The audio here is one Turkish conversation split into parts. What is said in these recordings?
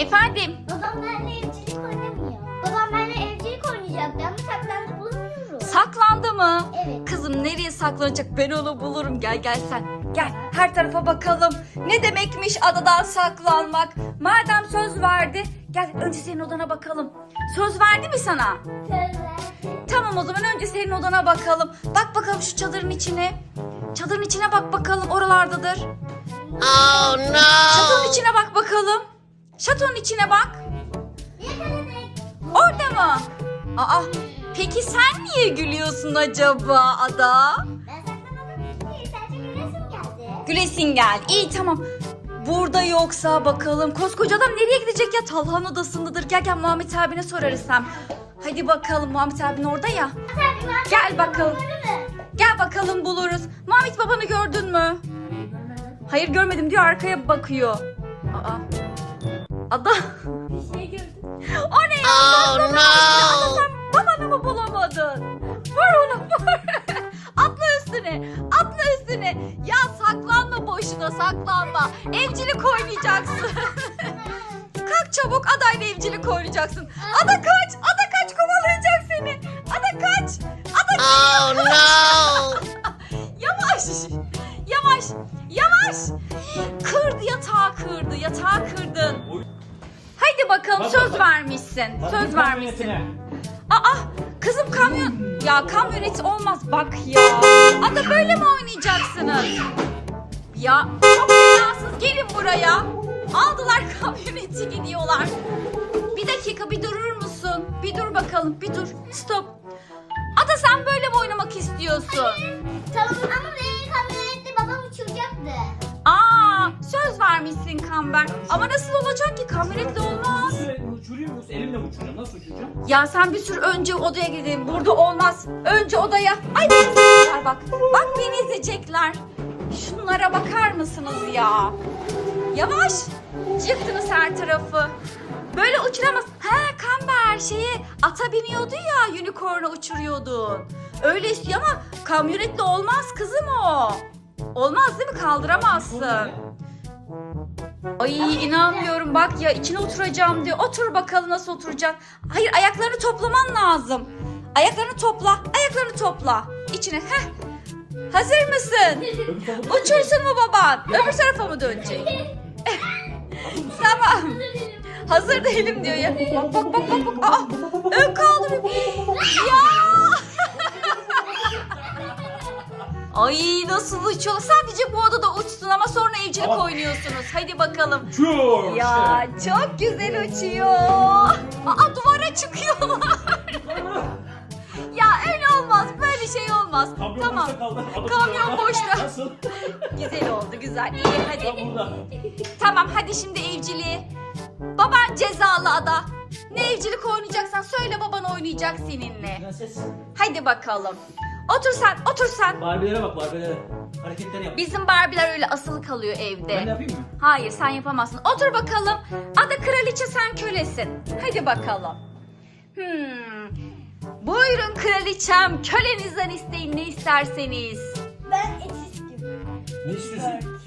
Efendim? Babam benimle evcilik oynamıyor. Babam benimle evcilik oynayacaktı ama saklandı bulamıyorum. Saklandı mı? Evet. Kızım nereye saklanacak? Ben onu bulurum. Gel gel sen. Gel her tarafa bakalım. Ne demekmiş adadan saklanmak? Madem söz verdi. Gel önce senin odana bakalım. Söz verdi mi sana? Söz verdi. Tamam o zaman önce senin odana bakalım. Bak bakalım şu çadırın içine. Çadırın içine bak bakalım oralardadır. Oh no! Şatonun içine bak bakalım. Şatonun içine bak. Orada mı? Aa peki sen niye gülüyorsun acaba Ada? Gülesin gel. İyi tamam. Burada yoksa bakalım. Koskoca adam nereye gidecek ya? Talhan odasındadır. Gel gel Muhammed abine sorarız sen. Hadi bakalım Muhammed abin orada ya. Gel bakalım. Gel bakalım buluruz. Muhammed babanı gördün mü? Hayır görmedim diyor arkaya bakıyor. Ada. Bir şey gördüm. O ne ya? Oh Ada no! sen babanı mı bulamadın? Vur onu vur. Atla üstüne. Atla üstüne. Ya saklanma boşuna saklanma. Evcilik oynayacaksın. Kalk çabuk adayla evcilik oynayacaksın. Ada. Ada bakalım Bak, söz bak. vermişsin. Bak, söz vermişsin. Aa kızım kamyon. Ya kamyonet olmaz bak ya. Ada böyle mi oynayacaksınız? Ya çok belasız gelin buraya. Aldılar kamyoneti gidiyorlar. Bir dakika bir durur musun? Bir dur bakalım bir dur. Stop. Ada sen böyle mi oynamak istiyorsun? Tamam ama beni kamyonette babam uçuracaktı. Söz vermişsin Kamber. Ama nasıl olacak ki kamyonetle olmaz. Uçuruyor musun? Elimle mi uçuracağım? Nasıl uçuracağım? Ya sen bir sürü önce odaya gidelim. Burada olmaz. Önce odaya. Ay beni izleyecekler bak. Bak beni izleyecekler. Şunlara bakar mısınız ya? Yavaş. Yıktınız her tarafı. Böyle uçuramaz. He Kamber şeyi ata biniyordu ya unicorn'a uçuruyordun. Öyle istiyor ama kamyonetle olmaz kızım o. Olmaz değil mi? Kaldıramazsın. Ay inanmıyorum bak ya içine oturacağım diyor. Otur bakalım nasıl oturacaksın. Hayır ayaklarını toplaman lazım. Ayaklarını topla. Ayaklarını topla. İçine. Heh. Hazır mısın? Uçursun mu baban? Öbür tarafa mı dönecek? tamam. Hazır değilim diyor ya. Bak bak bak bak. bak. Aa, Ay nasıl uçuyor? Sadece bu odada uçsun ama sonra evcilik Tamam. oynuyorsunuz. Hadi bakalım. Uçuyor Ya çok güzel uçuyor. Aa duvara çıkıyorlar. ya öyle olmaz. Böyle şey olmaz. Kamyon tamam. boşta kaldı. Adam Kamyon boşta. Nasıl? Güzel oldu güzel. İyi Tam hadi. burada. Tamam hadi şimdi evciliği. Baban cezalı ada. Ne evcilik oynayacaksan söyle baban oynayacak seninle. Prenses. Hadi bakalım. Otur sen, otur sen. Barbie'lere bak Barbie'lere. Hareketleri yap. Bizim Barbie'ler öyle asılı kalıyor evde. Ben de yapayım mı? Hayır sen yapamazsın. Otur bakalım. Ada kraliçe sen kölesin. Hadi bakalım. Hmm. Buyurun kraliçem. Kölenizden isteyin ne isterseniz. Ben et istiyorum. Ne istiyorsun?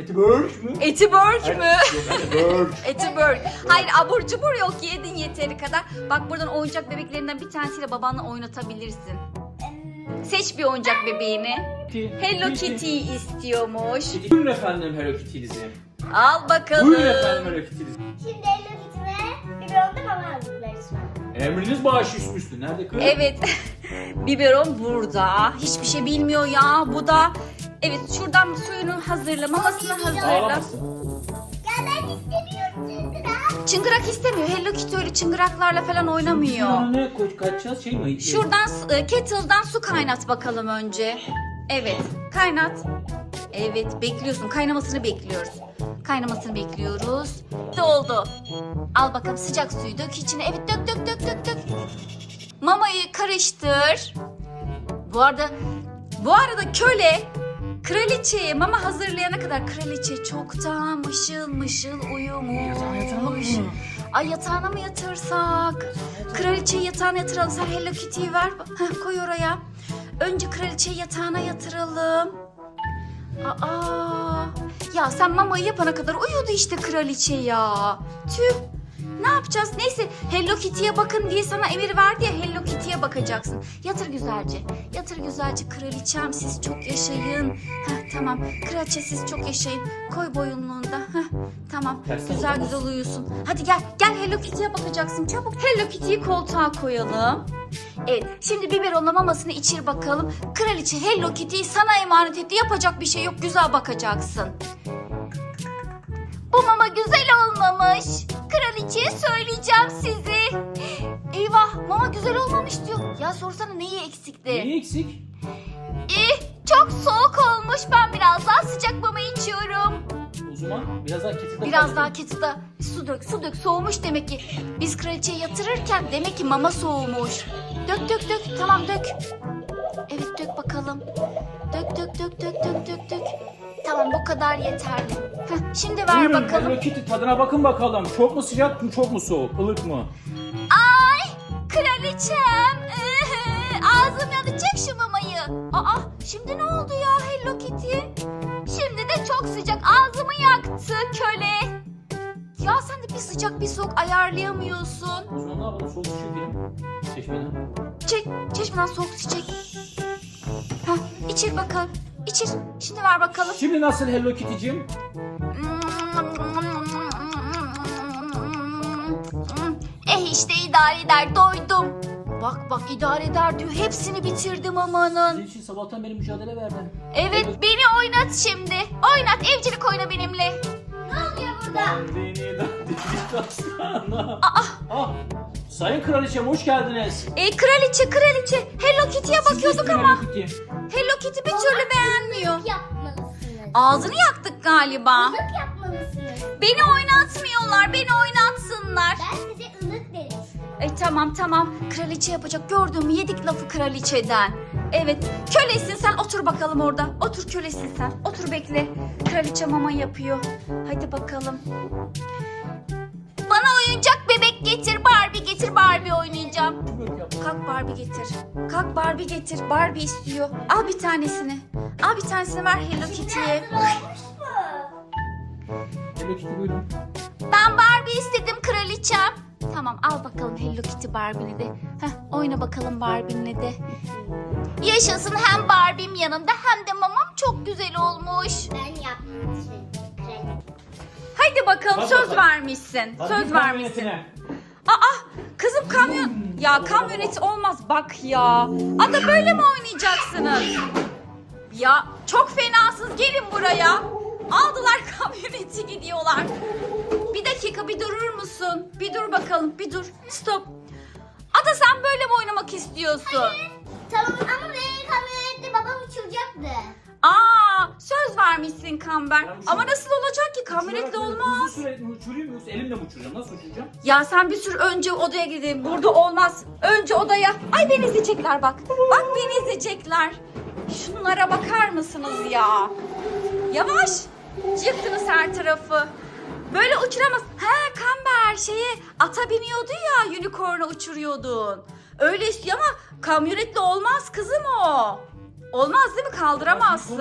Eti börk mü? Eti börk mü? Yok, eti börk. Eti börk. Hayır abur cubur yok yedin yeteri kadar. Bak buradan oyuncak bebeklerinden bir tanesiyle babanla oynatabilirsin. Seç bir oyuncak bebeğini. Kitty. Hello Kitty istiyormuş. Kitty. Buyurun efendim Hello Kitty'nizi. Al bakalım. Buyurun efendim Hello Kitty'nizi. Şimdi Hello Kitty ve biberonda mama hazırlar. Emriniz bağışı üstü. Nerede kız? Evet. Biberon burada. Hiçbir şey bilmiyor ya. Bu da Evet şuradan suyunu hazırla, mamasını hazırla. Ağlamasın. Ya ben istemiyorum Çıngırak istemiyor. Hello Kitty öyle çıngıraklarla falan oynamıyor. Ne koy kaçacağız şey mi? Şuradan e, kettle'dan su kaynat bakalım önce. Evet, kaynat. Evet, bekliyorsun. Kaynamasını bekliyoruz. Kaynamasını bekliyoruz. Ne oldu? Al bakalım sıcak suyu dök içine. Evet, dök dök dök dök dök. Mamayı karıştır. Bu arada bu arada köle kraliçeye mama hazırlayana kadar kraliçe çoktan mışıl mışıl uyumuş. Ay yatağına mı yatırsak? Kraliçeyi yatağına yatıralım. Sen Hello Kitty'yi ver. Heh, koy oraya. Önce kraliçeyi yatağına yatıralım. Aa, ya sen mamayı yapana kadar uyudu işte kraliçe ya. Tüh. Ne yapacağız? Neyse Hello Kitty'ye bakın diye sana emir verdi ya Hello Kitty'ye bakacaksın. Yatır güzelce. Yatır güzelce kraliçem siz çok yaşayın. Heh, tamam. Kraliçe siz çok yaşayın. Koy boyunluğunda. Heh, tamam. Tersten güzel güzel uyusun. Hadi gel. Gel Hello Kitty'ye bakacaksın. Çabuk. Hello Kitty'yi koltuğa koyalım. Evet. Şimdi biberonla mamasını içir bakalım. Kraliçe Hello Kitty'yi sana emanet etti. Yapacak bir şey yok. Güzel bakacaksın. Bu mama güzel olmamış. Kraliçeye söyleyeceğim sizi. Eyvah mama güzel olmamış diyor. Ya sorsana neyi eksikti? Neyi eksik? İyi çok soğuk olmuş. Ben biraz daha sıcak mama içiyorum. O zaman biraz daha kesildi. Biraz daha kettle'da su dök su dök soğumuş demek ki. Biz kraliçeyi yatırırken demek ki mama soğumuş. Dök dök dök tamam dök. Evet dök bakalım. Dök dök dök dök dök dök. Tamam bu kadar yeterli. Heh, şimdi ver Buyurun bakalım. Hello Kitty tadına bakın bakalım. Çok mu sıcak mı çok mu soğuk? Ilık mı? Ay kraliçem. Ağzım yanacak şu mamayı. Aa şimdi ne oldu ya Hello Kitty? Şimdi de çok sıcak ağzımı yaktı köle. Ya sen de bir sıcak bir soğuk ayarlayamıyorsun. O zaman ne yapalım? Soğuk su çekelim. Çeşmeden. Çek, çeşmeden soğuk su çek. Hah, içir bakalım. İçir. Şimdi ver bakalım. Şimdi nasıl Hello Kitty'cim? Eh işte idare eder doydum. Bak bak idare eder diyor. Hepsini bitirdim amanın. Senin için sabahtan beri mücadele verdim. Evet beni oynat şimdi. Oynat evcilik oyna benimle. Ne oluyor burada? Beni dandik aslanım. Ah, Sayın Kraliçem hoş geldiniz. E kraliçe kraliçe Hello Kitty'ye bakıyorduk ama Hello Kitty. Hello Kitty bir türlü beğenmiyor. Yapmalısınız. Ağzını yaktık galiba. Ilık yapmalısınız. Beni oynatmıyorlar. Beni oynatsınlar. Ben size ılık dedim. E tamam tamam. Kraliçe yapacak. Gördün mü? Yedik lafı kraliçeden. Evet. Kölesin sen. Otur bakalım orada. Otur kölesin sen. Otur bekle. Kraliçe mama yapıyor. Hadi bakalım. Bana oyuncak bebek getir. Barbie getir. Barbie oynayacağım. Kalk Barbie getir. Kalk Barbie getir. Barbie istiyor. Al bir tanesini. Al bir tanesini ver Hello Kitty'ye. Hello Kitty buyurun. Ben Barbie istedim kraliçem. Tamam al bakalım Hello Kitty Barbie'ni de. Heh, oyna bakalım Barbie'ni de. Yaşasın hem Barbie'm yanımda hem de mamam çok güzel olmuş. Ben. Kraliçe. Haydi bakalım Bak söz bakalım. vermişsin. Hadi söz vermişsin. Aa kızım kamyon. Ya kamyonet olmaz bak ya. Ada böyle mi oynayacaksınız? Ya çok fenasız gelin buraya. Aldılar kamyoneti gidiyorlar. Bir dakika bir durur musun? Bir dur bakalım bir dur. Stop. Ada sen böyle mi oynamak istiyorsun? Tamam ama benim kamyonette babam uçuracaktı. Aa söz vermişsin Kamber. Ben şu- Ama nasıl olacak ki kamyonetle Uçurarak olmaz. Hızlı süre uçurayım yoksa elimle mi uçuracağım? Nasıl uçuracağım? Ya sen bir sürü önce odaya gidin. Burada olmaz. Önce odaya. Ay beni izleyecekler bak. Bak beni izleyecekler. Şunlara bakar mısınız ya? Yavaş. Yıktınız her tarafı. Böyle uçuramaz. He Kamber şeye ata biniyordu ya unicorn'u uçuruyordun. Öyle istiyor ama kamyonetle olmaz kızım o. Olmaz değil mi? Kaldıramazsın.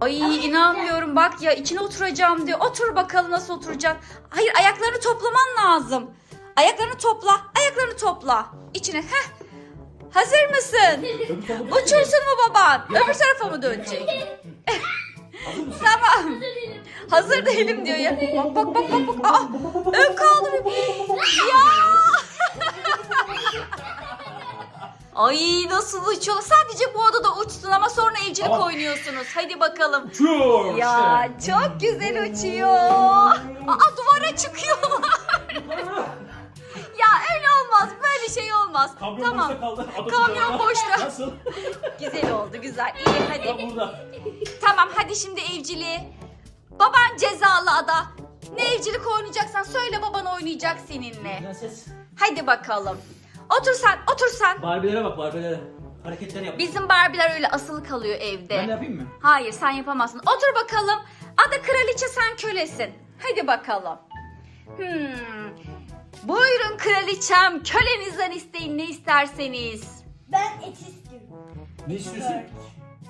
Ay inanmıyorum bak ya içine oturacağım diyor. Otur bakalım nasıl oturacak. Hayır ayaklarını toplaman lazım. Ayaklarını topla. Ayaklarını topla. İçine. Heh. Hazır mısın? Uçursun mu baban? Öbür tarafa mı dönecek? Tamam. Hazır değilim diyor ya. Bak bak bak bak. bak. Aa, ön kaldırıyor. Ya. Ay nasıl uçuyor? Sadece bu odada uçsun ama evcilik Tamam. oynuyorsunuz. Hadi bakalım. Uçuyor Ya işte. çok güzel uçuyor. Aa duvara çıkıyorlar. ya öyle olmaz. Böyle şey olmaz. Kamyon tamam. boşta kaldı. Kamyon kucağına. boşta. Nasıl? Güzel oldu güzel. İyi hadi. Ya burada. Tamam hadi şimdi evciliğe. Baban cezalı ada. Ne evcilik oynayacaksan söyle baban oynayacak seninle. Prenses. Hadi bakalım. Otur sen, otur sen. Barbilere bak Barbilere. Hareketler yap. Bizim Barbie'ler öyle asılı kalıyor evde. Ben de yapayım mı? Hayır sen yapamazsın. Otur bakalım. Ada kraliçe sen kölesin. Hadi bakalım. Hmm. Buyurun kraliçem. Kölenizden isteyin ne isterseniz. Ben et istiyorum. Ne istiyorsun?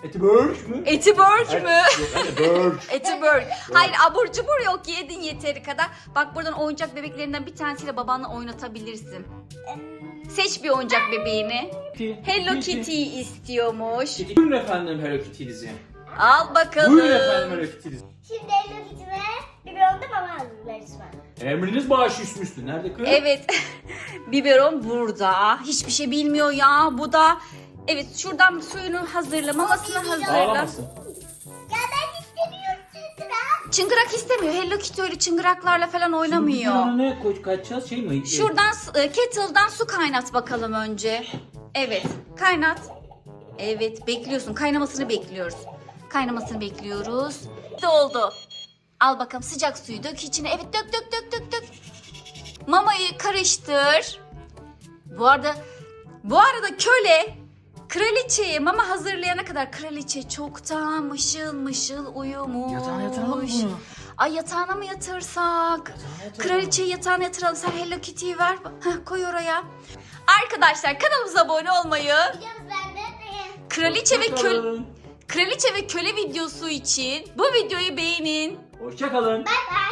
Eti börk mü? Eti börk mü? Yok anne börk. Eti börk. Hayır abur cubur yok yedin yeteri kadar. Bak buradan oyuncak bebeklerinden bir tanesiyle babanla oynatabilirsin. Seç bir oyuncak bebeğini. Hello Kitty istiyormuş. Kitty. Buyurun efendim Hello Kitty'nizi. Al bakalım. Buyurun efendim Hello Kitty'nizi. Şimdi Hello Kitty'me biberonda mama hazırlarız ben. Emriniz baş üstmüştü. Nerede kız? Evet. Biberon burada. Hiçbir şey bilmiyor ya. Bu da Evet şuradan suyunu hazırla, mamasını hazırla. Ağlamasın. Ya ben. Çıngırak istemiyor. Hello Kitty öyle çıngıraklarla falan Şimdi oynamıyor. ona ne koy kaçacağız şey mi? Şuradan e, kettle'dan su kaynat bakalım önce. Evet, kaynat. Evet, bekliyorsun. Kaynamasını bekliyoruz. Kaynamasını bekliyoruz. Oldu. Al bakalım sıcak suyu dök içine. Evet dök dök dök dök dök. Mamayı karıştır. Bu arada bu arada köle kraliçeye mama hazırlayana kadar kraliçe çoktan mışıl mışıl uyumuş. Yatağına yatıralım mı bunu? Ay yatağına mı yatırsak? Kraliçeyi yatağına yatıralım. Sen Hello Kitty'yi ver. Heh, koy oraya. Arkadaşlar kanalımıza abone olmayı, Videomuz bende. kraliçe ve köle kraliçe ve köle videosu için bu videoyu beğenin. Hoşçakalın. Bye bye.